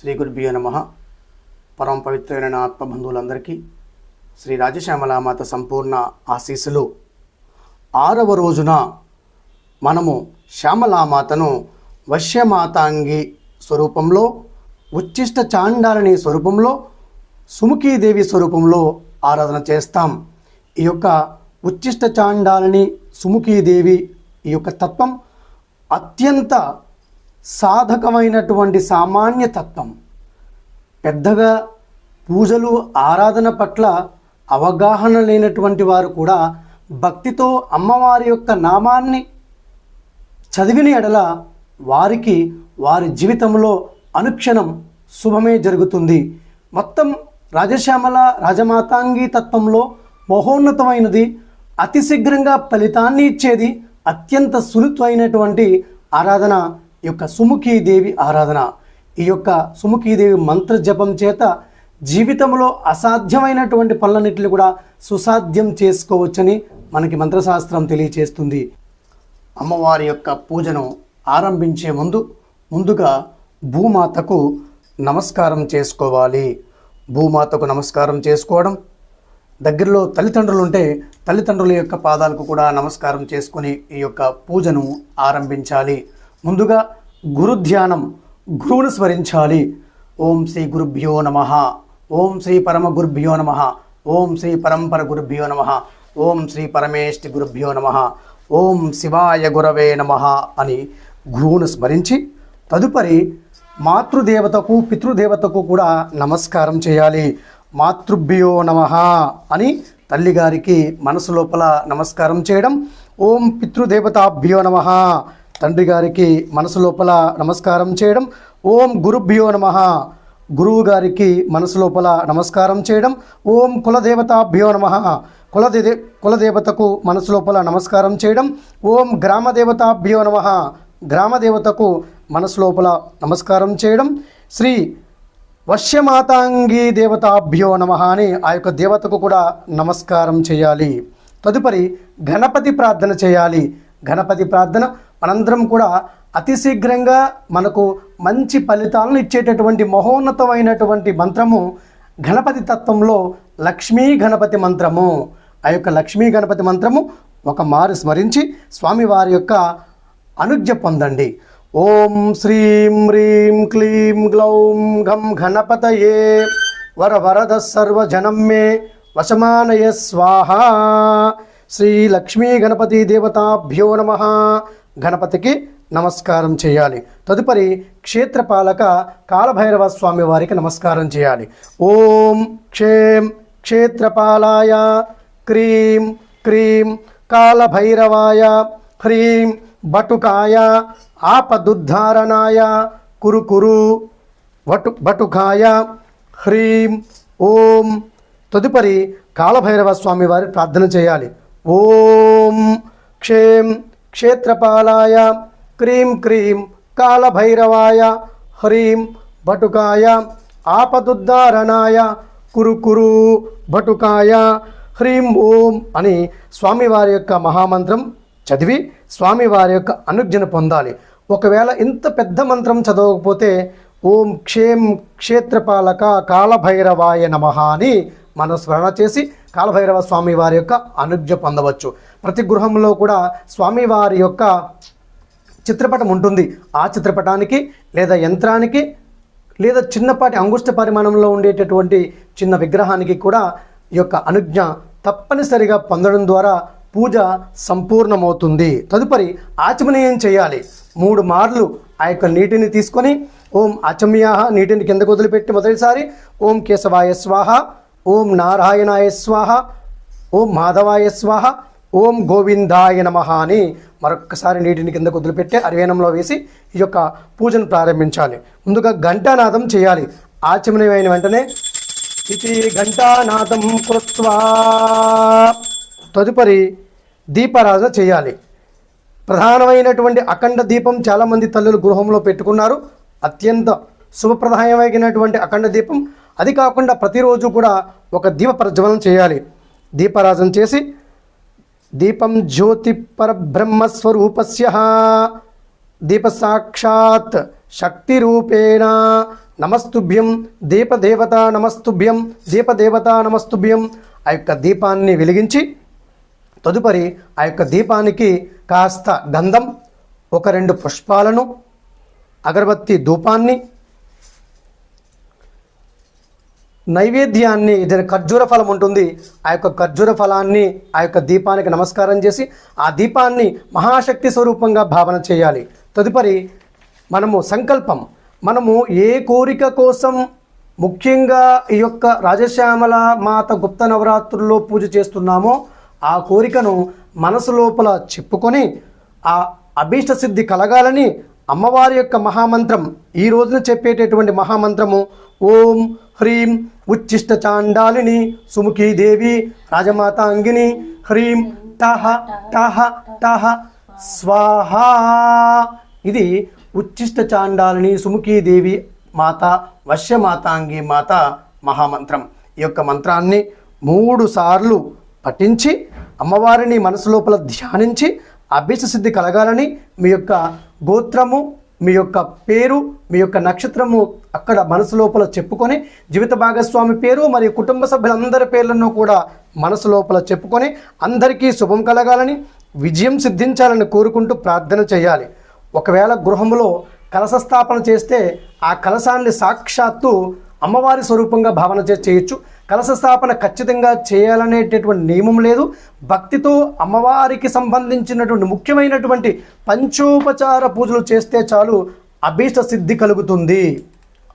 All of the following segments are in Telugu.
శ్రీ గురుభ్యో నమ. పరమ పవిత్రమైన ఆత్మబంధువులందరికీ శ్రీ రాజశ్యామలామాత సంపూర్ణ ఆశీస్సులు. ఆరవ రోజున మనము శ్యామలామాతను వశ్యమాతాంగి స్వరూపంలో ఉచ్చిష్ట చాండాలని స్వరూపంలో సుముఖీదేవి స్వరూపంలో ఆరాధన చేస్తాం. ఈ యొక్క ఉచ్చిష్ట చాండాలని సుముఖీదేవి ఈ యొక్క తత్వం అత్యంత సాధకమైనటువంటి సామాన్య తత్వం. పెద్దగా పూజలు ఆరాధన పట్ల అవగాహన లేనటువంటి వారు కూడా భక్తితో అమ్మవారి యొక్క నామాన్ని చదివిన ఎడల వారికి వారి జీవితంలో అనుక్షణం శుభమే జరుగుతుంది. మొత్తం రాజశ్యామల రాజమాతాంగి తత్వంలో మహోన్నతమైనది అతి శీఘ్రంగా ఫలితాన్ని ఇచ్చేది అత్యంత సులుత్వైనటువంటి ఆరాధన ఈ యొక్క సుముఖీదేవి ఆరాధన ఈ యొక్క సుముఖీదేవి మంత్ర జపం చేత జీవితంలో అసాధ్యమైనటువంటి పనులన్నింటిని కూడా సుసాధ్యం చేసుకోవచ్చని మనకి మంత్రశాస్త్రం తెలియచేస్తుంది. అమ్మవారి యొక్క పూజను ఆరంభించే ముందు ముందుగా భూమాతకు నమస్కారం చేసుకోవాలి. భూమాతకు నమస్కారం చేసుకోవడం దగ్గరలో తల్లిదండ్రులు ఉంటే తల్లిదండ్రుల యొక్క పాదాలకు కూడా నమస్కారం చేసుకుని ఈ యొక్క పూజను ఆరంభించాలి. ముందుగా గురు ధ్యానం గురువును స్మరించాలి. ఓం శ్రీ గురుభ్యో నమ. ఓం శ్రీ పరమ గురుభ్యో నమ. ఓం శ్రీ పరంపర గురుభ్యో నమ. ఓం శ్రీ పరమేష్టి గురుభ్యో నమ. ఓం శివాయ గురవే నమ అని గురువును స్మరించి తదుపరి మాతృదేవతకు పితృదేవతకు కూడా నమస్కారం చేయాలి. మాతృభ్యో నమ అని తల్లిగారికి మనసు లోపల నమస్కారం చేయడం. ఓం పితృదేవతాభ్యో నమ. తండ్రి గారికి మనసు లోపల నమస్కారం చేయడం. ఓం గురుభ్యో నమ. గురువు గారికి మనసు లోపల నమస్కారం చేయడం. ఓం కులదేవతాభ్యో నమ. కులదే కులదేవతకు మనసు లోపల నమస్కారం చేయడం. ఓం గ్రామదేవతాభ్యో నమ. గ్రామదేవతకు మనసు లోపల నమస్కారం చేయడం. శ్రీ వశ్యమాతాంగి దేవతాభ్యో నమ అని ఆ యొక్క దేవతకు కూడా నమస్కారం చేయాలి. తదుపరి గణపతి ప్రార్థన చేయాలి. గణపతి ప్రార్థన మనందరం కూడా అతి శీఘ్రంగా మనకు మంచి ఫలితాలను ఇచ్చేటటువంటి మహోన్నతమైనటువంటి మంత్రము గణపతి తత్వంలో లక్ష్మీ గణపతి మంత్రము. ఆ యొక్క లక్ష్మీ గణపతి మంత్రము ఒక మారు స్మరించి స్వామివారి యొక్క అనుజ్ఞ పొందండి. ఓం శ్రీం హ్రీం క్లీం గ్లౌం గం గణపతయే వర వరద సర్వజనం మే వశమానయ స్వాహ. శ్రీ లక్ష్మీ గణపతి దేవతాభ్యో నమ. గణపతికి నమస్కారం చేయాలి. తదుపరి క్షేత్రపాలక కాలభైరవ స్వామి వారికి నమస్కారం చేయాలి. ఓం క్షేం క్షేత్రపాలాయ క్రీం క్రీం కాలభైరవాయ హ్రీం బటుకాయ ఆపదుద్ధారణాయ కురు కురు వటు బటుకాయ హ్రీం ఓం. తదుపరి కాలభైరవ స్వామి వారి ప్రార్థన చేయాలి. ఓం క్షేం క్షేత్రపాలాయ క్రీం క్రీం కాలభైరవాయ హ్రీం భటుకాయ ఆపదుద్ధారణాయ కురు కురు భటుకాయ హ్రీం ఓం అని స్వామివారి యొక్క మహామంత్రం చదివి స్వామివారి యొక్క అనుజ్ఞను పొందాలి. ఒకవేళ ఇంత పెద్ద మంత్రం చదవకపోతే ఓం క్షేం క్షేత్రపాలక కాలభైరవాయ నమ అని మనం స్మరణ చేసి కాలభైరవ స్వామి వారి యొక్క అనుజ్ఞ పొందవచ్చు. ప్రతి గృహంలో కూడా స్వామివారి యొక్క చిత్రపటం ఉంటుంది. ఆ చిత్రపటానికి లేదా యంత్రానికి లేదా చిన్నపాటి అంగుష్ట పరిమాణంలో ఉండేటటువంటి చిన్న విగ్రహానికి కూడా ఈ యొక్క అనుజ్ఞ తప్పనిసరిగా పొందడం ద్వారా పూజ సంపూర్ణమవుతుంది. తదుపరి ఆచమనీయం చేయాలి. మూడు మార్లు ఆ యొక్క నీటిని తీసుకొని ఓం అచమ్యాహ నీటిని కిందకు వదిలిపెట్టి మొదటిసారి ఓం కేశవాయ స్వాహ ఓం నారాయణాయ స్వాహ ఓం మాధవాయ స్వాహ ఓం గోవిందాయ నమ అని మరొక్కసారి నీటిని కింద కుదిలిపెట్టి అరవేణంలో వేసి ఈ యొక్క పూజను ప్రారంభించాలి. ముందుగా ఘంటానాదం చేయాలి. ఆచమనమైన వెంటనే ఇది ఘంటానాదం కృత్వా. తదుపరి దీపారాధన చేయాలి. ప్రధానమైనటువంటి అఖండ దీపం చాలామంది తల్లులు గృహంలో పెట్టుకున్నారు. అత్యంత శుభప్రదాయమైనటువంటి అఖండ దీపం అది కాకుండా ప్రతిరోజు కూడా ఒక దీప ప్రజ్వలనం చేయాలి. దీపారాధన చేసి దీపం జ్యోతి పరబ్రహ్మస్వరూపస్య దీప సాక్షాత్ శక్తిరూపేణ నమస్తుభ్యం దీపదేవత నమస్తుభ్యం దీపదేవత నమస్తుభ్యం ఆ యొక్క దీపాన్ని వెలిగించి తదుపరి ఆ యొక్క దీపానికి కాస్త గంధం ఒక రెండు పుష్పాలను అగరబత్తి ధూపాన్ని నైవేద్యాన్ని ఏదైనా ఖర్జూర ఫలం ఉంటుంది. ఆ యొక్క ఖర్జూర ఫలాన్ని ఆ యొక్క దీపానికి నమస్కారం చేసి ఆ దీపాన్ని మహాశక్తి స్వరూపంగా భావన చేయాలి. తదుపరి మనము సంకల్పం. మనము ఏ కోరిక కోసం ముఖ్యంగా ఈ యొక్క రాజశ్యామల మాత గుప్త నవరాత్రుల్లో పూజ చేస్తున్నామో ఆ కోరికను మనసు లోపల చెప్పుకొని ఆ అభీష్ట సిద్ధి కలగాలని అమ్మవారి యొక్క మహామంత్రం ఈ రోజున చెప్పేటటువంటి మహామంత్రము ఓం హ్రీం ఉచ్చిష్ట చాండాలిని సుముఖీదేవి రాజమాత అంగిని హ్రీం టహ టహ టహ స్వాహ. ఇది ఉచ్చిష్ట చాండాలిని సుముఖీదేవి మాత వశ్యమాతాంగి మాత మహామంత్రం. ఈ యొక్క మంత్రాన్ని మూడు సార్లు పఠించి అమ్మవారిని మనసు లోపల ధ్యానించి అభ్యస సిద్ధి కలగాలని మీ యొక్క గోత్రము మీ యొక్క పేరు మీ యొక్క నక్షత్రము అక్కడ మనసు లోపల చెప్పుకొని జీవిత భాగస్వామి పేరు మరియు కుటుంబ సభ్యులందరి పేర్లను కూడా మనసు లోపల చెప్పుకొని అందరికీ శుభం కలగాలని విజయం సిద్ధించాలని కోరుకుంటూ ప్రార్థన చేయాలి. ఒకవేళ గృహంలో కలశ స్థాపన చేస్తే ఆ కలశాన్ని సాక్షాత్తు అమ్మవారి స్వరూపంగా భావన చేయొచ్చు. కలశ స్థాపన ఖచ్చితంగా చేయాలనేటటువంటి నియమం లేదు. భక్తితో అమ్మవారికి సంబంధించినటువంటి ముఖ్యమైనటువంటి పంచోపచార పూజలు చేస్తే చాలు అభీష్ట సిద్ధి కలుగుతుంది.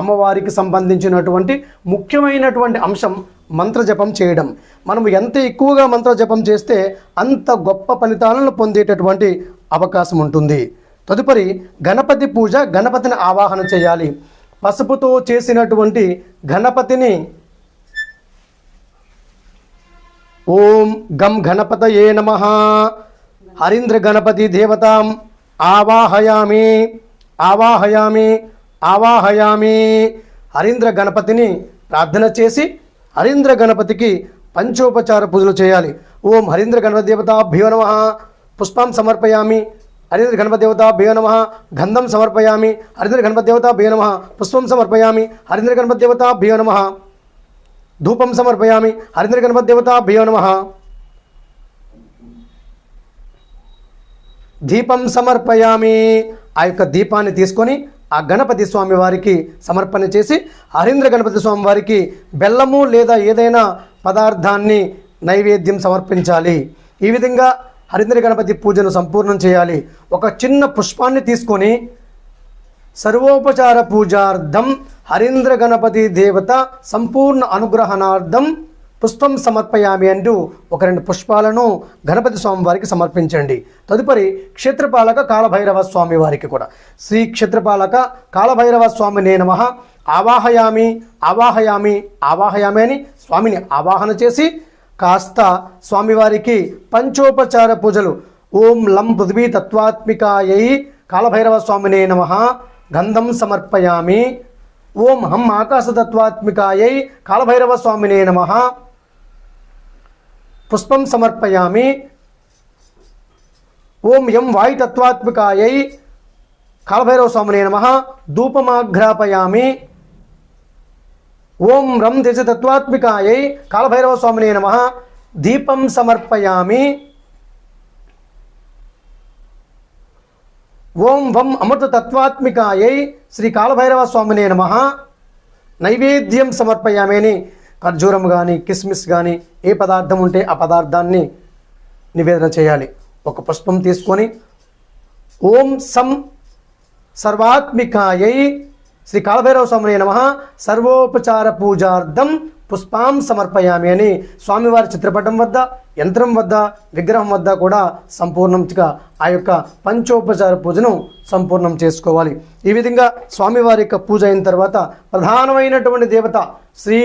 అమ్మవారికి సంబంధించినటువంటి ముఖ్యమైనటువంటి అంశం మంత్ర జపం చేయడం. మనం ఎంత ఎక్కువగా మంత్ర జపం చేస్తే అంత గొప్ప ఫలితాలను పొందేటటువంటి అవకాశం ఉంటుంది. తదుపరి గణపతి పూజ గణపతిని ఆవాహన చేయాలి. పసుపుతో చేసినటువంటి గణపతిని ఓం గం గణపతయే నమ. హరీంద్ర గణపతి దేవతాం ఆవాహయామి ఆవాహయామి ఆవాహయామి. హరీంద్ర గణపతిని ప్రార్థన చేసి హరీంద్ర గణపతికి పంచోపచార పూజలు చేయాలి. ఓం హరీంద్ర గణపతి దేవతాభ్యో నమ. పుష్పం సమర్పయామి హరిద్ర గణపతి దేవతాభ్యో నమ. గంధం సమర్పయామి హరిద్ర గణపతి దేవతాభ్యో నమ. పుష్పం సమర్పయామి హరిద్ర గణపతి దేవతాభ్యో నమ. ధూపం సమర్పయామి. హరింద్ర గణపతి దేవతాభ్యో నమ. దీపం సమర్పయామి. ఆ యొక్క దీపాన్ని తీసుకొని ఆ గణపతి స్వామి వారికి సమర్పణ చేసి హరీంద్ర గణపతి స్వామి వారికి బెల్లము లేదా ఏదైనా పదార్థాన్ని నైవేద్యం సమర్పించాలి. ఈ విధంగా హరీంద్ర గణపతి పూజను సంపూర్ణం చేయాలి. ఒక చిన్న పుష్పాన్ని తీసుకొని సర్వోపచార పూజార్థం హరీంద్ర గణపతి దేవత సంపూర్ణ అనుగ్రహణార్థం పుష్పం సమర్పయామి అంటూ ఒక రెండు పుష్పాలను గణపతి స్వామి వారికి సమర్పించండి. తదుపరి క్షేత్రపాలక కాలభైరవ స్వామి వారికి కూడా. శ్రీ క్షేత్రపాలక కాలభైరవ స్వామి నేనమ ఆవాహయామి ఆవాహయామి ఆవాహయామి అని స్వామిని ఆవాహన చేసి కాస్త స్వామివారికి పంచోపచార పూజలు. ఓం లం పృథ్వీ తత్వాత్మికాయై కాలభైరవ స్వామినే నమ. గంధం సమర్పయామి. ఓం హం ఆకాశతత్వాత్మికాయై కాలభైరవ స్వామినే నమ. పుష్పం సమర్పయామి. ఓం ఎం వాయుతత్వాత్మికాయై కాలభైరవ స్వామినే నమ. ధూపమాఘ్రాపయామి. ఓం రం దేశతత్వాత్మికాయై కాలభైరవ స్వామినే నమ. దీపం సమర్పయామి. ఓం వం అమృత తత్వాత్మికాయై శ్రీ కాలభైరవ స్వామినే నమ. నైవేద్యం సమర్పయామి అని ఖర్జూరం కానీ కిస్మిస్ కానీ ఏ పదార్థం ఉంటే ఆ పదార్థాన్ని నివేదన చేయాలి. ఒక పుష్పం తీసుకొని ఓం సం సర్వాత్మికాయై శ్రీ కాలభైరవ స్వామినే నమ. సర్వోపచార పూజార్థం పుష్పాం సమర్పయామి అని స్వామివారి చిత్రపటం వద్ద యంత్రం వద్ద విగ్రహం వద్ద కూడా సంపూర్ణంగా ఆ యొక్క పంచోపచార పూజను సంపూర్ణం చేసుకోవాలి. ఈ విధంగా స్వామివారి యొక్క పూజ అయిన తర్వాత ప్రధానమైనటువంటి దేవత శ్రీ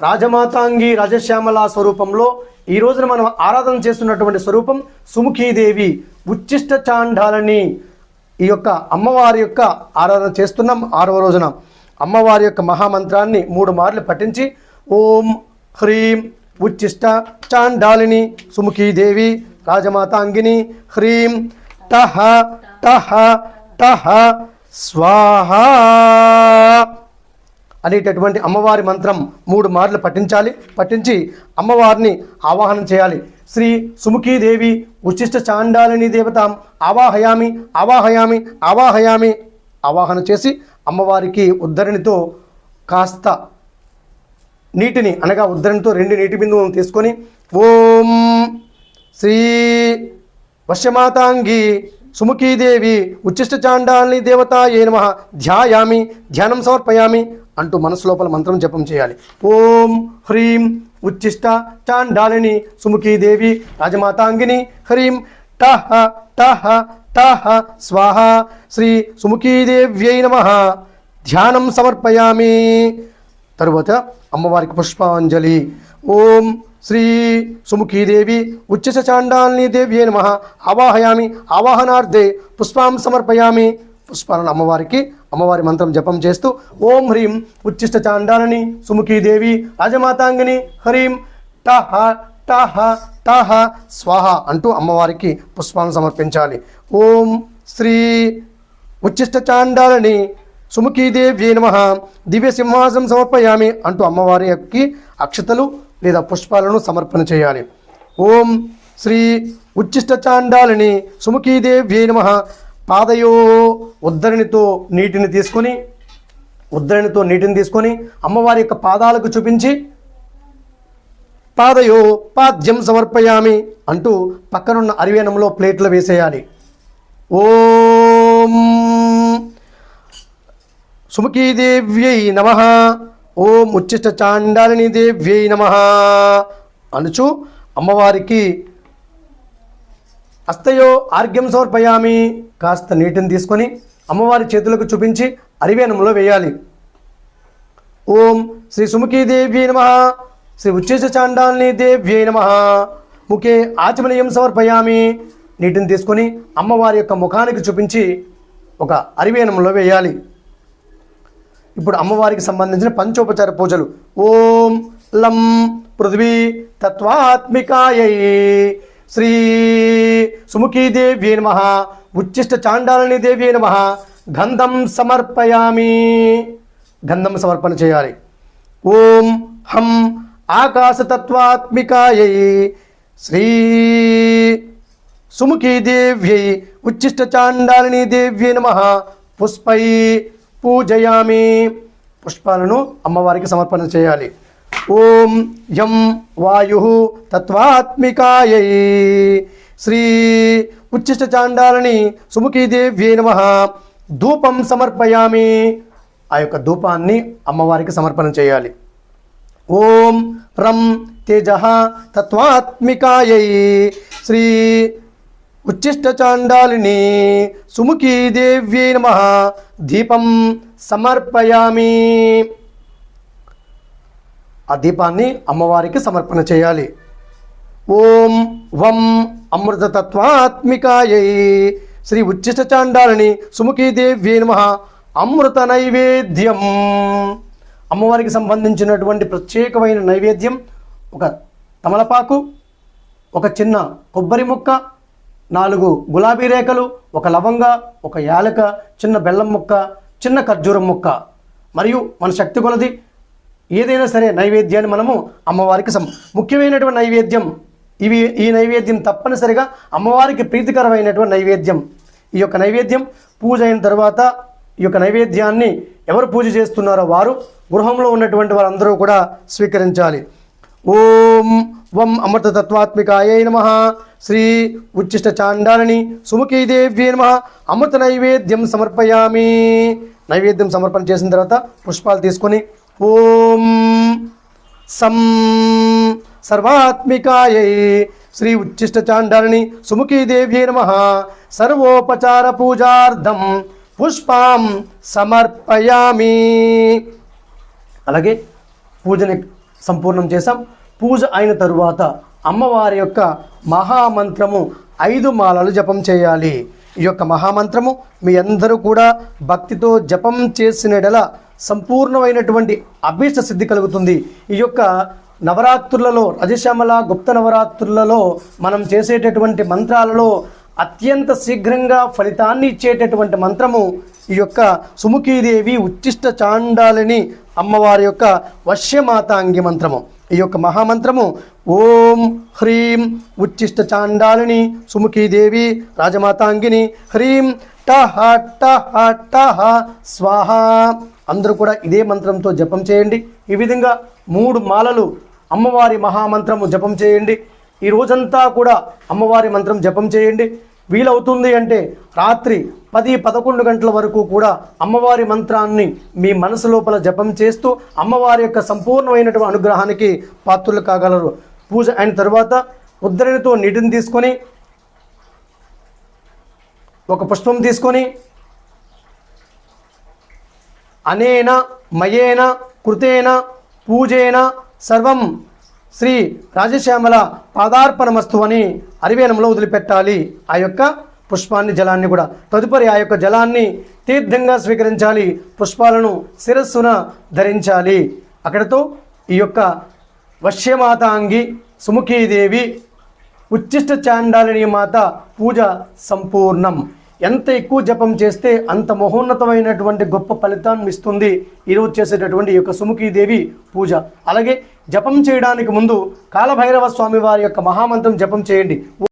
రాజమాతాంగి రాజశ్యామల స్వరూపంలో ఈ రోజున మనం ఆరాధన చేస్తున్నటువంటి స్వరూపం సుముఖీదేవి ఉచ్చిష్ట చాండాలని ఈ యొక్క అమ్మవారి యొక్క ఆరాధన చేస్తున్నాం ఆరవ రోజున. అమ్మవారి యొక్క మహామంత్రాన్ని మూడు మార్లు పఠించి ఓం హ్రీం ఉచ్చిష్ట చాండాలిని సుముఖీదేవి రాజమాతాంగిని హ్రీం టహ టహ టహ స్వాహ అనేటటువంటి అమ్మవారి మంత్రం మూడు మార్లు పఠించాలి. పఠించి అమ్మవారిని ఆవాహనం చేయాలి. శ్రీ సుముఖీదేవి ఉచిష్ట చాండాలిని దేవతాం ఆవాహయామి ఆవాహయామి ఆవాహయామి ఆవాహన చేసి అమ్మవారికి ఉద్ధరణితో కాస్త నీటిని అనగా ఉద్ధరణతో రెండు నీటి బిందువులను తీసుకొని ఓం శ్రీ వశ్యమాతాంగి సుముఖీదేవి ఉచ్చిష్ట చాండాలిని దేవతాయే నమ. ధ్యాయామి ధ్యానం సమర్పయామి అంటూ మనసు లోపల మంత్రం జపం చేయాలి. ఓం హ్రీం ఉచ్చిష్ట చాండాలిని సుముఖీదేవి రాజమాతాంగిని హ్రీం టహ టహ టహ స్వాహ శ్రీ సుముఖీదేవ్యై నమ. ధ్యానం సమర్పయామి. తరువాత అమ్మవారికి పుష్పాంజలి. ఓం శ్రీ సుముఖీదేవి ఉచ్చస చాండాలిని దేవ్యే నమ. ఆవాహయామి ఆవాహనార్థే పుష్పాం సమర్పయామి. పుష్పాలను అమ్మవారికి అమ్మవారి మంత్రం జపం చేస్తూ ఓం హ్రీం ఉచ్చిష్ట చాండాలని సుముఖీదేవి రాజమాతాంగిని హ్రీం టహ టహ టహ స్వాహ అంటూ అమ్మవారికి పుష్పాలను సమర్పించాలి. ఓం శ్రీ ఉచ్చిష్ట చాండాలని సుముఖీదేవ్యే నమ. దివ్య సింహాసం సమర్పయామి అంటూ అమ్మవారి యొక్క అక్షతలు లేదా పుష్పాలను సమర్పణ చేయాలి. ఓం శ్రీ ఉచ్చిష్ట చాండాలని సుముఖీదేవ్యే నమ. పాదయో ఉద్ధరణితో నీటిని తీసుకొని ఉద్ధరణితో నీటిని తీసుకొని అమ్మవారి యొక్క పాదాలకు చూపించి పాదయో పాద్యం సమర్పయామి అంటూ పక్కనున్న అరివేణంలో ప్లేట్లు వేసేయాలి. ఓం సుముఖీదేవ్యై నమ. ఓం ఉచ్చిష్ట చాండాలిని దేవ్యై నమ. అనుచు అమ్మవారికి అస్తయో ఆర్ఘ్యం సమర్పయామి. కాస్త నీటిని తీసుకొని అమ్మవారి చేతులకు చూపించి అరివేణంలో వేయాలి. ఓం శ్రీ సుముఖీదేవ్యై నమ. శ్రీ ఉచ్చేష చాండాలిని దేవ్యై నమ. ముఖే ఆచమనీయం సమర్పయామి. నీటిని తీసుకొని అమ్మవారి యొక్క ముఖానికి చూపించి ఒక అరివేనంలో వేయాలి. ఇప్పుడు అమ్మవారికి సంబంధించిన పంచోపచార పూజలు. ఓం లం పృథ్వీ తత్వాత్మికాయై శ్రీ సుముఖీదేవ్యై నమ. ఉచ్చిష్ట చాండాలని దేవ్యై నమ. గంధం సమర్పయామి. గంధం సమర్పణ చేయాలి. ఓం హం ఆకాశతత్వాత్మికాయై శ్రీ సుముఖీదేవ్యై ఉచ్చిష్ట చాండాలని దేవ్యై నమ. పుష్పై పూజయామి. పుష్పాలను అమ్మవారికి సమర్పణ చేయాలి. ఓం యం వాయు తత్వాత్మికాయై. శ్రీ ఉచ్చిష్ట చాండాలని సుముఖీదేవ్యై నమ. ధూపం సమర్పయామి. ఆ యొక్క ధూపాన్ని అమ్మవారికి సమర్పణ చేయాలి. ఓం రం తేజ తత్వాత్మికాయై. శ్రీ ఉచ్చిష్ట చాండాలిని సుముఖీదేవ్యై నమ. దీపం సమర్పయామి. ఆ దీపాన్ని అమ్మవారికి సమర్పణ చేయాలి. ఓం వం అమృతతత్వాత్మికాయై శ్రీ ఉచ్చిష్ట సుముఖీ దేవ్యై నమ. అమృత నైవేద్యం. అమ్మవారికి సంబంధించినటువంటి ప్రత్యేకమైన నైవేద్యం ఒక తమలపాకు ఒక చిన్న కొబ్బరి ముక్క నాలుగు గులాబీ రేఖలు ఒక లవంగ ఒక యాలక చిన్న బెల్లం ముక్క చిన్న ఖర్జూరం ముక్క. మరియు మన శక్తి కొలది ఏదైనా సరే నైవేద్యాన్ని మనము అమ్మవారికి సం ముఖ్యమైనటువంటి నైవేద్యం. ఇవి ఈ నైవేద్యం తప్పనిసరిగా అమ్మవారికి ప్రీతికరమైనటువంటి నైవేద్యం. ఈ యొక్క నైవేద్యం పూజ అయిన తర్వాత ఈ యొక్క నైవేద్యాన్ని ఎవరు పూజ చేస్తున్నారో వారు గృహంలో ఉన్నటువంటి వారందరూ కూడా స్వీకరించాలి. ఓం వం అమృతతత్వాత్మికాయ నమ శ్రీ ఉచ్చిష్ట చాండాలని సుముఖీదేవ్యే నమ అమృత నైవేద్యం సమర్పయామి నైవేద్యం సమర్పణ చేసిన తర్వాత పుష్పాలు తీసుకొని ఓం సం సర్వాత్మికాయ శ్రీ ఉచ్చిష్ట చాండాలని సుముఖీదేవ్యే నమ। సర్వోపచార పూజార్థం పుష్పాం సమర్పయామి। అలాగే పూజని సంపూర్ణం చేసాం పూజ అయిన తరువాత అమ్మవారి యొక్క మహామంత్రము ఐదు మాలలు జపం చేయాలి. ఈ యొక్క మహామంత్రము మీ అందరూ కూడా భక్తితో జపం చేసినడల సంపూర్ణమైనటువంటి అభీష్ట సిద్ధి కలుగుతుంది. ఈ యొక్క నవరాత్రులలో రజశ్యామల గుప్త నవరాత్రులలో మనం చేసేటటువంటి మంత్రాలలో అత్యంత శీఘ్రంగా ఫలితాన్ని ఇచ్చేటటువంటి మంత్రము ఈ యొక్క సుముఖీదేవి ఉచ్చిష్ట చాండాలని అమ్మవారి యొక్క వశ్యమాతాంగి మంత్రము. ఈ యొక్క మహామంత్రము ఓం హ్రీం ఉచ్చిష్ట చాండాలిని సుముఖీదేవి రాజమాతాంగిని హ్రీం టహ టహ టహ స్వాహ. అందరూ కూడా ఇదే మంత్రంతో జపం చేయండి. ఈ విధంగా మూడు మాలలు అమ్మవారి మహామంత్రము జపం చేయండి. ఈ రోజంతా కూడా అమ్మవారి మంత్రం జపం చేయండి. వీలవుతుంది అంటే రాత్రి పది పదకొండు గంటల వరకు కూడా అమ్మవారి మంత్రాన్ని మీ మనసు లోపల జపం చేస్తూ అమ్మవారి యొక్క సంపూర్ణమైనటువంటి అనుగ్రహానికి పాత్రులు కాగలరు. పూజ అయిన తర్వాత ఉద్దరణితో నీటిని తీసుకొని ఒక పుష్పం తీసుకొని అనేన మయేన కృతేన పూజేన సర్వం శ్రీ రాజశ్యామల పాదార్పణమస్తు అని అరివేణంలో వదిలిపెట్టాలి. ఆ యొక్క పుష్పాన్ని జలాన్ని కూడా. తదుపరి ఆ యొక్క జలాన్ని తీర్థంగా స్వీకరించాలి. పుష్పాలను శిరస్సున ధరించాలి. అక్కడతో ఈ యొక్క వశ్యమాతాంగి సుముఖీదేవి ఉచ్చిష్ట చాండాలిని మాత పూజ సంపూర్ణం. ఎంత ఎక్కువ జపం చేస్తే అంత మహోన్నతమైనటువంటి గొప్ప ఫలితాన్ని ఇస్తుంది ఈరోజు చేసేటటువంటి ఈ యొక్క సుముఖీదేవి పూజ. అలాగే జపం చేయడానికి ముందు కాలభైరవ స్వామి వారి యొక్క మహామంత్రం జపం చేయండి.